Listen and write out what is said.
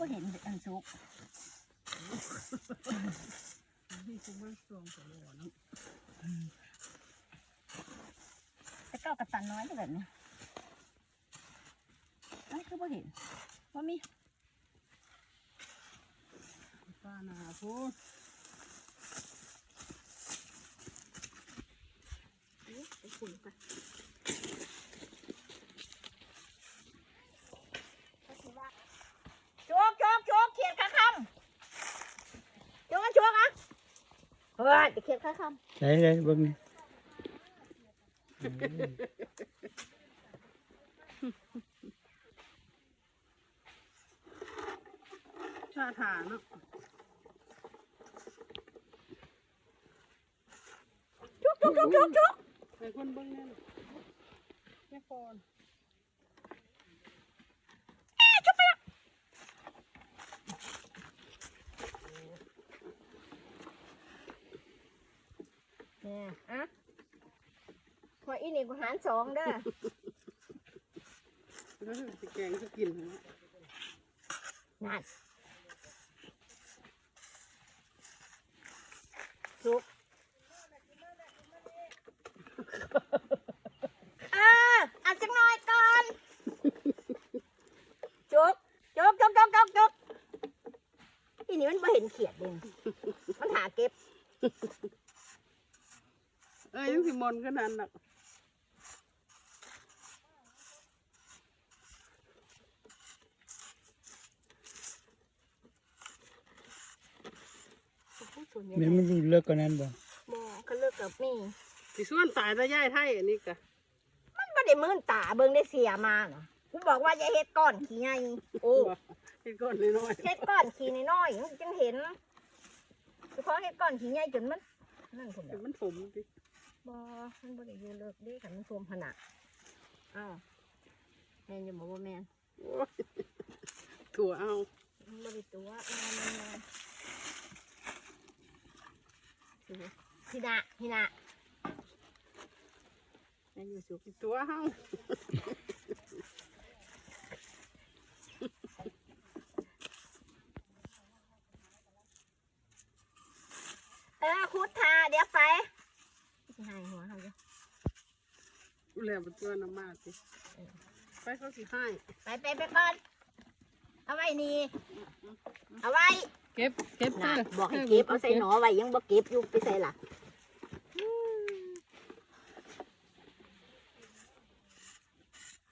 บ่เห็นอันสุกที่คุ้มมันสวงตัวเนาะแต่เก้ากระตันน้อยแบบนี้อันคือบ่เห็นว่ามีป้านาพูดไปขุนกันโจกโจกโจกเขียดขาคำโจกกันโจกอะ เฮ้ยจะเขียดขาคไหนเลยเบิ่งนี่ชาถาเนาะำจุกจุกจุกจุกจุกไอ้คนเบิ้งเนี่ยแม่ก่อน เนี่ยอะพออีนี่กูหารสองเด้อแล้วจะแกงจะกินเหรอนั่นจุกเออเอาจังหน่อยก่อนจุกจุกจุกจุกจุกจุกอีนี่มันไม่เห็นเขียดเลยมันหาเก็บ เอ้ยยังสิมนขนาดนั้นแม่นมันรู้เลิกกว่านั้นบ่โมก็เลิกกับมี่สิส่วนตายตาย่ายไทยอันนี้กะมันไม่ได้มื่นตาเบิ่งได้เสียมาน่ะกูบอกว่าอย่าเฮ็ดก้อนขี้ไงโอ้ไอ้ก้อนน้อยเฮ็ดก้อนขี้น้อยๆมันจึงเห็นเฉพาะเฮ็ดก้อนขี้ใหญ่จนมันนั่นผมๆแบแต่บมันถมดิ บ่มันบ่ได้อยู่เลิกเด้คันมันท่วมขนาดอ้าวแม่นอยู่บ่ว่าแม่นโอ้ยถั่วเอามันบ่ได้ตัวแม่นแม่นแม่นสิพี่นาพี่นาแม่นอยู่สุกตัวเอาเออคุดทาเดี๋ยวไปสิหายหัวเฮาอยู่ แล้วมันตัวน้ำมากสิไปเขาสิให้ไปไปไปก่อน เอาไว้นี่ เอาไว้เก็บเก็บนะเด้บอกให้เก็บเอาใส่หนอไว้ยังบ่เก็บอยู่ไปใส่ล่ะ